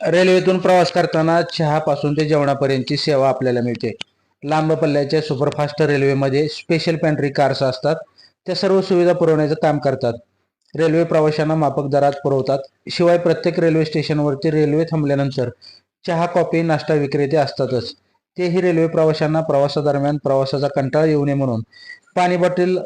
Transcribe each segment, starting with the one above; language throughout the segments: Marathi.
रेल्वेतून प्रवास करताना चहापासून ते जेवणापर्यंतची सेवा आपल्याला मिळते. लांब पल्ल्याच्या सुपरफास्ट रेल्वेमध्ये स्पेशल पॅन्ट्री कार्स असतात. त्या सर्व सुविधा पुरवण्याचं काम करतात. रेल्वे प्रवाशांना माफक दरात पुरवतात. शिवाय प्रत्येक रेल्वे स्टेशनवरती रेल्वे थांबल्यानंतर चहा कॉफी नाश्ता विक्रेते असतातच. तेही रेल्वे प्रवाशांना प्रवासादरम्यान प्रवासाचा कंटाळा येऊ नये म्हणून. पाणी बॉटल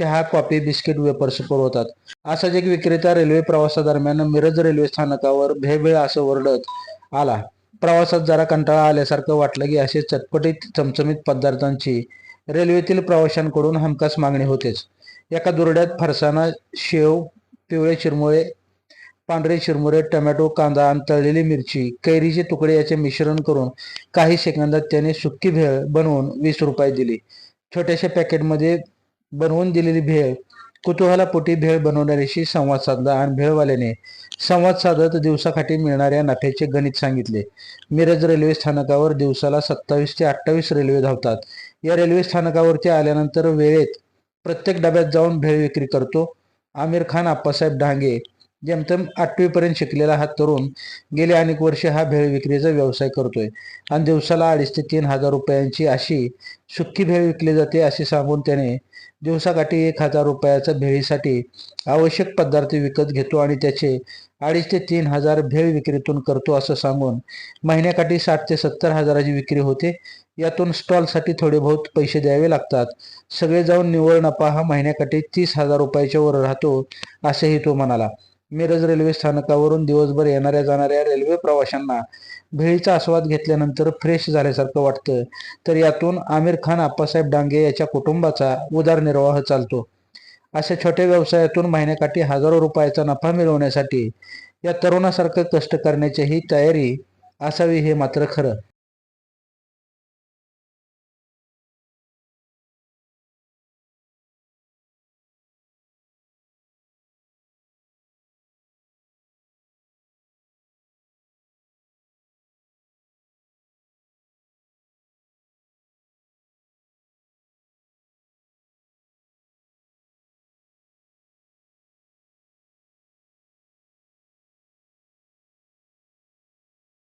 चहा कॉफी बिस्किट वेपर्स पुरवतात. असाच एक विक्रेता रेल्वे प्रवासादरम्यान मिरज रेल्वे स्थानकावर भेवेळ असं ओरडत आला. प्रवासात जरा कंटाळा आल्यासारखं वाटलं की असे चटपटीत चमचमीत पदार्थांची रेल्वेतील प्रवाशांकडून हमखास मागणी होतेच. एका दुरड्यात फरसाणा शेव पिवळे चिरमुळे पांढरे चिरमुरे टोमॅटो कांदा आणि तळलेली मिरची कैरीचे तुकडे याचे मिश्रण करून काही सेकंदात त्याने सुक्की भेळ बनवून वीस रुपये दिली. छोट्याशा पॅकेटमध्ये बनवून दिलेली भेळ कुतूहलापोटी भेळ बनवणाऱ्याशी संवाद साधला आणि भेळवाल्याने संवाद साधत दिवसाकाठी मिळणाऱ्या नफ्याचे गणित सांगितले. मिरज रेल्वे स्थानकावर दिवसाला सत्तावीस ते अठ्ठावीस रेल्वे धावतात. या रेल्वे स्थानकावरती आल्यानंतर वेळेत प्रत्येक डब्यात जाऊन भेळ विक्री करतो. आमिर खान आप्पासाहेब डांगे जेमतेम आठवीपर्यंत शिकलेला हा तरुण गेले अनेक वर्षे हा भेळ विक्रीचा व्यवसाय करतोय. आणि दिवसाला अडीच ते तीन हजार रुपयांची अशी सुक्की भेळ विकली जाते असे सांगून त्याने दिवसाकाठी एक हजार रुपयाचा भेळीसाठी आवश्यक पदार्थ विकत घेतो आणि त्याचे अडीच ते तीन हजार भेळ विक्रीतून करतो असं सांगून महिन्याकाठी साठ ते सत्तर हजाराची विक्री होते. यातून स्टॉलसाठी थोडे बहुत पैसे द्यावे लागतात. सगळे जाऊन निव्वळ नफा हा महिन्याकाठी तीस हजार रुपयाच्या वर राहतो असेही तो म्हणाला. मिरज रेल्वे स्थानकावरून दिवसभर येणाऱ्या जाणाऱ्या रेल्वे प्रवाशांना भेळीचा आस्वाद घेतल्यानंतर फ्रेश झाल्यासारखं वाटतं. तर यातून आमिर खान आप्पासाहेब डांगे याच्या कुटुंबाचा उदरनिर्वाह चालतो. अशा छोट्या व्यवसायातून महिन्याकाठी हजारो रुपयाचा नफा मिळवण्यासाठी या तरुणासारखं कष्ट करण्याची ही तयारी असावी हे मात्र खरं.